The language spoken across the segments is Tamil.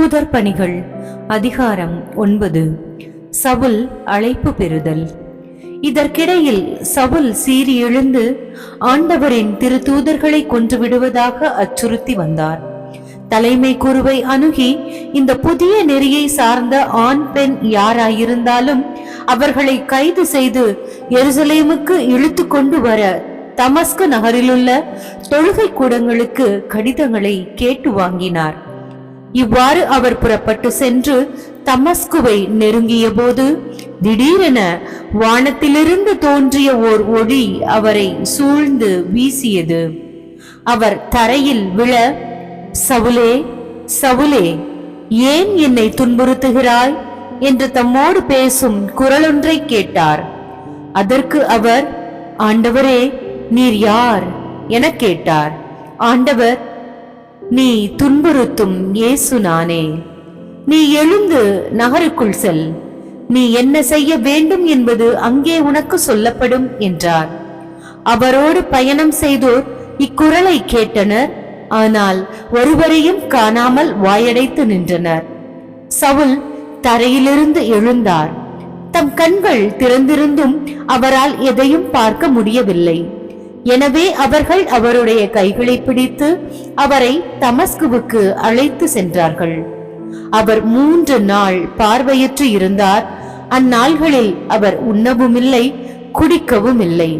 தூதர் பணிகள். அதிகாரம் ஒன்பது. சவுல் அழைப்பு பெறுதல். இதற்கிடையில் சவுல் சீறி எழுந்து ஆண்டவரின் திரு தூதர்களை கொன்று விடுவதாக அச்சுறுத்தி வந்தார். தலைமை குருவை அணுகி இந்த புதிய நெறியை சார்ந்த ஆண் பெண் யாராயிருந்தாலும் அவர்களை கைது செய்து எருசலேமுக்கு இழுத்து கொண்டு வர தமஸ்கு நகரிலுள்ள தொழுகை கூடங்களுக்கு கடிதங்களை கேட்டு வாங்கினார். இவ்வாறு அவர் புறப்பட்டு சென்று தமஸ்குவை நெருங்கிய போது திடீரென வானத்திலிருந்து தோன்றிய ஓர் ஒளி அவரை சூழ்ந்து வீசியது. அவர் தரையில் விழ சவுலே சவுலே ஏன் என்னை துன்புறுத்துகிறாய் என்று தம்மோடு பேசும் குரலொன்றை கேட்டார். அதற்கு அவர் ஆண்டவரே நீர் யார் என கேட்டார். ஆண்டவர் நீ துன்புறுத்தும் இயேசு நானே. நீ எழுந்து நகருக்குள் செல். நீ என்ன செய்ய வேண்டும் என்பது அங்கே உனக்கு சொல்லப்படும் என்றார். அவரோடு பயணம் செய்தோர் இக்குரலை கேட்டனர். ஆனால் ஒருவரையும் காணாமல் வாயடைத்து நின்றனர். சவுல் தரையிலிருந்து எழுந்தார். தம் கண்கள் திறந்திருந்தும் அவரால் எதையும் பார்க்க முடியவில்லை. எனவே அவர்கள் அவருடைய கைகளை பிடித்து அவரை தமஸ்குவுக்கு அழைத்து சென்றார்கள். அவர் மூன்று நாள் பார்வையற்று இருந்தார். அந்நாள்களில் அவர் உண்ணவும் இல்லை குடிக்கவும் இல்லை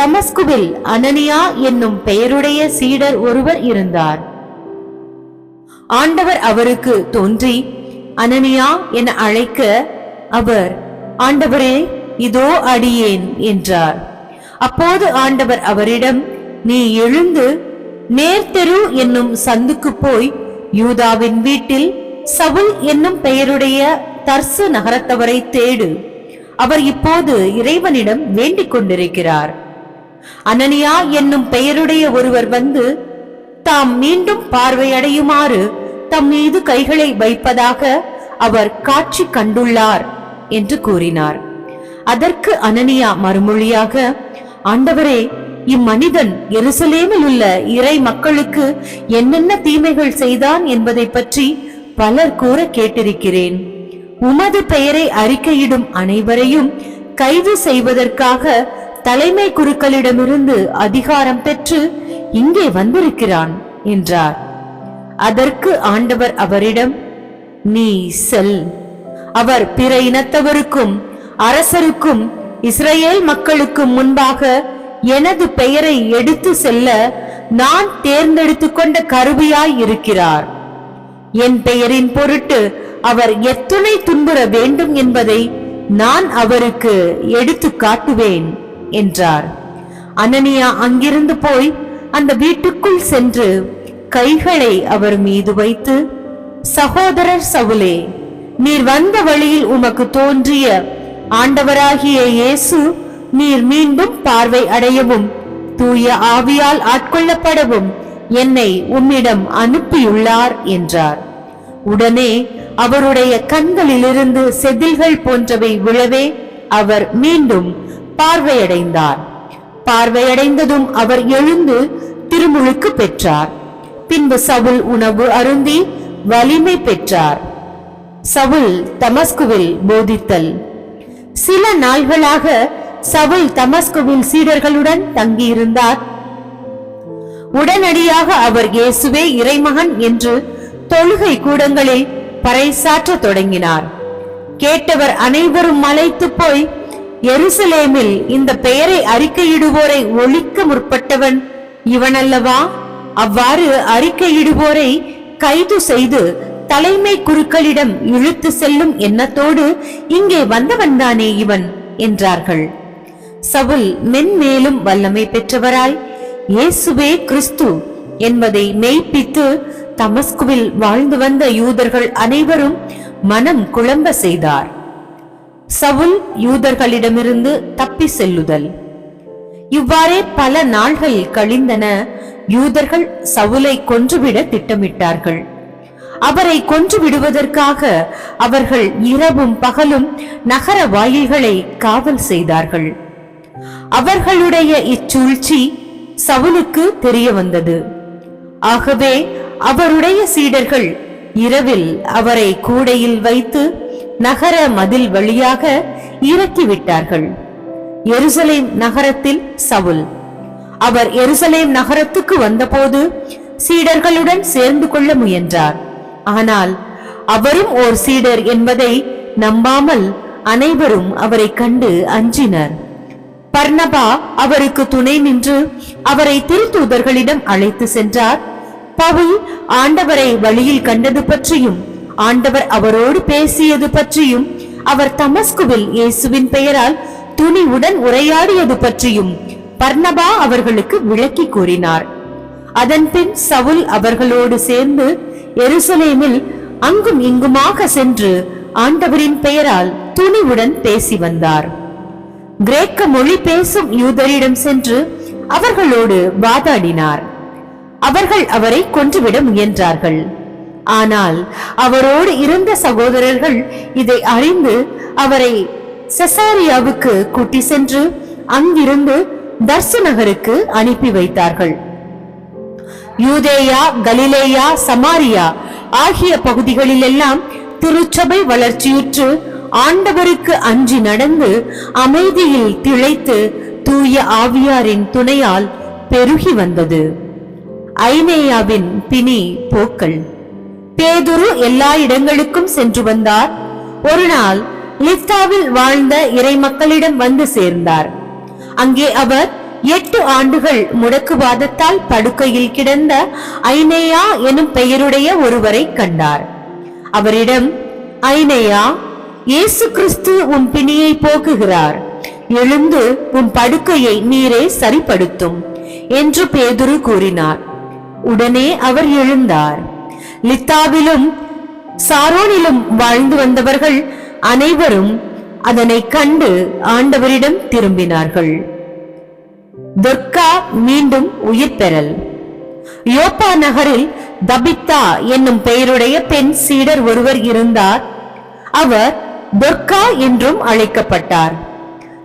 தமஸ்குவில் அனனியா என்னும் பெயருடைய சீடர் ஒருவர் இருந்தார். ஆண்டவர் அவருக்கு தோன்றி அனனியா என அழைக்க அவர் ஆண்டவரே இதோ அடியேன் என்றார். அப்போது ஆண்டவர் அவரிடம் நீ எழுந்து நேர்த்தெரு என்னும் சந்துக்கு போய் யூதாவின் வீட்டில் சவுல் என்னும் பெயருடைய தர்சு நகரத்தவரை தேடு. அவர் இப்போது இறைவனிடம் வேண்டிக் கொண்டிருக்கிறார். அனனியா என்னும் பெயருடைய ஒருவர் வந்து தாம் மீண்டும் பார்வையடையுமாறு தம் மீது கைகளை வைப்பதாக அவர் காட்சி கண்டுள்ளார் என்று கூறினார். அதற்கு அனனியா மறுமொழியாக ஆண்டவரே இம்மனிதன் எருசலேமில் உள்ள இறை மக்களுக்கு என்னென்ன தீமைகள் செய்தான் என்பதை பற்றி பலர் கூற கேட்டிருக்கிறேன். உமது பெயரை அறிக்கையிடும் அனைவரையும் கைது செய்வதற்காக தலைமை குருக்களிடமிருந்து அதிகாரம் பெற்று இங்கே வந்திருக்கிறான் என்றார். அதற்கு ஆண்டவர் அவரிடம் நீ செல். அவர் பிற இனத்தவருக்கும் அரசருக்கும் இஸ்ரேல் மக்களுக்கு முன்பாக எனது பெயரை எடுத்து செல்ல நான் தேர்ந்தெடுத்து கொண்ட கருவியாய் இருக்கிறார். என் பெயரின் பொருட்டு அவர் எத்துணை துன்புற வேண்டும் என்பதை நான் அவருக்கு எடுத்து காட்டுவேன் என்றார். அனனியா அங்கிருந்து போய் அந்த வீட்டுக்குள் சென்று கைகளை அவர் மீது வைத்து சகோதரர் சவுலே நீர் வந்த வழியில் உமக்கு தோன்றிய ஆண்டவராகிய இயேசு நீர் மீண்டும் பார்வை அடையவும் தூய ஆவியால் ஆட்கொள்ளப்படவும் என்னை உம்மிடம் அனுப்பியுள்ளார் என்றார். உடனே அவருடைய கண்களிலிருந்து செதில்கள் போன்றவை விழவே அவர் மீண்டும் பார்வையடைந்தார். பார்வையடைந்ததும் அவர் எழுந்து திருமுழுக்கு பெற்றார். பின்பு சவுல் உணவு அருந்தி வலிமை பெற்றார். சவுல் தமஸ்குவில் போதித்தல். சில நாள்களாக சவுல் தமஸ்குவில் சீடர்களுடன் தங்கியிருந்தார். உடனடியாக அவர் இயேசுவே இறைமகன் என்று தொழுகை கூடங்களில் பறைசாற்ற தொடங்கினார். கேட்டவர் அனைவரும் மலைத்து போய் எருசலேமில் இந்த பெயரை அறிக்கையிடுவோரை ஒழிக்க முற்பட்டவன் இவனல்லவா? அவ்வாறு அறிக்கையிடுவோரை கைது செய்து தலைமை குருக்களிடம் இழுத்து செல்லும் எண்ணத்தோடு இங்கே வந்தவன்தானே இவன்? என்றார்கள். சவுல் மென்மேலும் வல்லமை பெற்றவராய் இயேசுவே கிறிஸ்து என்பதை மெய்ப்பித்து தமஸ்குவில் வாழ்ந்து வந்த யூதர்கள் அனைவரும் மனம் குழம்ப செய்தார். சவுல் யூதர்களிடமிருந்து தப்பி செல்லுதல். இவ்வாறே பல நாள்கள் கழிந்தன யூதர்கள் சவுலை கொன்றுவிட திட்டமிட்டார்கள். அவரை கொன்று விடுவதற்காக அவர்கள் இரவும் பகலும் நகர வாயில்களை காவல் செய்தார்கள். அவர்களுடைய இச்சூழ்ச்சி சவுலுக்கு தெரிய வந்தது. ஆகவே அவருடைய சீடர்கள் இரவில் அவரை கூடையில் வைத்து நகர மதில் வழியாக இறக்கிவிட்டார்கள். எருசலேம் நகரத்தில் சவுல். அவர் எருசலேம் நகரத்துக்கு வந்தபோது சீடர்களுடன் சேர்ந்து கொள்ள முயன்றார். ஆனால் அவரும் ஓர் சீடர் என்பதை நம்பாமல் அனைவரும் அவரை கண்டு அஞ்சினர். பர்ணபா அவருக்கு துணை நின்று அவரை திருத்தூதர்களிடம் அழைத்து சென்றார். பவுல் ஆண்டவரை வழியில் கண்டது பற்றியும் ஆண்டவர் அவரோடு பேசியது பற்றியும் அவர் தமஸ்குவில் இயேசுவின் பெயரால் துணிவுடன் உரையாடியது பற்றியும் பர்ணபா அவர்களுக்கு விளக்கி கூறினார். அதன்பின் சவுல் அவர்களோடு சேர்ந்து எருசலேமில் அங்கும் இங்குமாக சென்று ஆண்டவரின் பெயரால் துணிவுடன் பேசி வந்தார். கிரேக்க மொழி பேசும் யூதரிடம் சென்று அவர்களோடு வாதாடினார். அவர்கள் அவரை கொன்றுவிட முயன்றார்கள். ஆனால் அவரோடு இருந்த சகோதரர்கள் இதை அறிந்து அவரை செசாரியாவுக்கு கூட்டி சென்று அங்கிருந்து தர்சு நகருக்கு அனுப்பி வைத்தார்கள். யூதேயா கலிலேயா சமாரியா ஆகிய பகுதிகளிலெல்லாம் திருச்சபை வளர்ச்சியுற்று ஆண்டவருக்கு அஞ்சி நடந்து அமைதியில் திளைத்து தூய ஆவியாரின் துணையால் பெருகி வந்தது. ஐனேயாவின் பிணி போக்கள் பேதுரு எல்லா இடங்களுக்கும் சென்று வந்தார். ஒரு நாள் லிஸ்டாவில் வாழ்ந்த இறை மக்களிடம் வந்து சேர்ந்தார். அங்கே அவர் எட்டு ஆண்டுகள் முடக்குவாதத்தால் படுக்கையில் கிடந்த ஐனேயா எனும் பெயருடைய ஒருவரை கண்டார். அவரிடம் ஐனேயா இயேசு கிறிஸ்து உன் பிணியை போக்குகிறார். எழுந்து உன் படுக்கையை நீரே சரிப்படுத்தும் என்று பேதுரு கூறினார். உடனே அவர் எழுந்தார். லித்தாவிலும் சாரோனிலும் வாழ்ந்து வந்தவர்கள் அனைவரும் அதனை கண்டு ஆண்டவரிடம் திரும்பினார்கள். துர்கா மீண்டும் உயிர் பெறல். யோப்பா நகரில் தபித்தா என்னும் பெயருடைய பெண் சீடர் ஒருவர் இருந்தார். அவர் துர்கா என்றும் அழைக்கப்பட்டார்.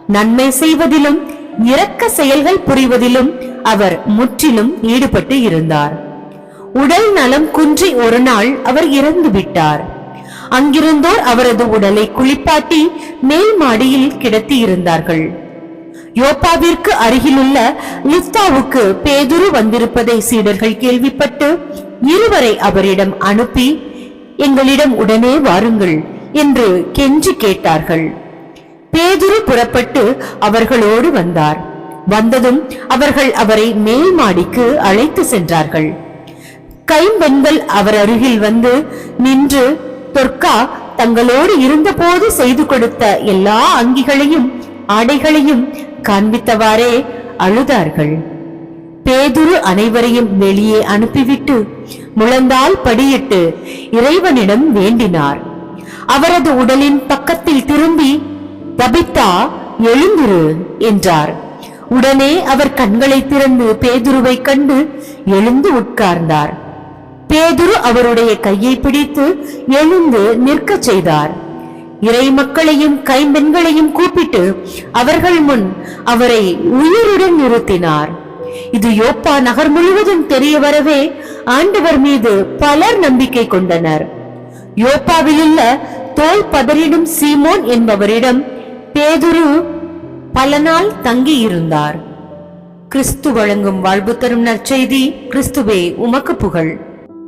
நன்மை செய்வதிலும் இரக்க செயல்கள் புரிவதிலும் அவர் முற்றிலும் ஈடுபட்டு இருந்தார். உடல் நலம் குன்றி ஒரு நாள் அவர் இறந்து விட்டார். அங்கிருந்தோர் அவரது உடலை குளிப்பாட்டி மேல் மாடியில் கிடத்தி இருந்தார்கள் யோப்பாவிற்கு அருகிலுள்ள லிஸ்தாவுக்கு பேதுரு வந்திருப்பதை சீடர்கள் கேள்விப்பட்டு இருவரை அவரிடம் அனுப்பி எங்களிடம் உடனே வாருங்கள் என்று கெஞ்சி கேட்டார்கள். பேதுரு புறப்பட்டு அவர்களோடு வந்தார். வந்ததும் அவர்கள் அவரை மேல் மாடிக்கு அழைத்து சென்றார்கள். கைம்பெண்கள் அவர் அருகில் வந்து நின்று தொர்க்கா தங்களோடு இருந்தபோது செய்து கொடுத்த எல்லா அங்கிகளையும் ஆடைகளையும் காண்பித்தவாறே அழுதார்கள். பேதுரு அனைவரையும் வெளியே அனுப்பிவிட்டு முழந்தால் படியிட்டு இறைவனிடம் வேண்டினார். அவரது உடலின் பக்கத்தில் திரும்பி தபித்தா எழுந்திரு என்றார். உடனே அவர் கண்களை திறந்து பேதுருவை கண்டு எழுந்து உட்கார்ந்தார். பேதுரு அவருடைய கையை பிடித்து எழுந்து நிற்கச் செய்தார். இறை மக்களையும் கைம்பெண்களையும் கூப்பிட்டு அவர்கள் முன் அவரை உயிருடன் நிறுத்தினார். இது யோப்பா நகர் முழுவதும் தெரிய வரவே ஆண்டவர் மீது பலர் நம்பிக்கை கொண்டனர். யோப்பாவிலுள்ள தோல் பதறிடும் சீமோன் என்பவரிடம் பேதுரு பல நாள் தங்கி இருந்தார் கிறிஸ்து வழங்கும் வாழ்வு தரும் நற்செய்தி கிறிஸ்துவே உமக்கு புகழ்.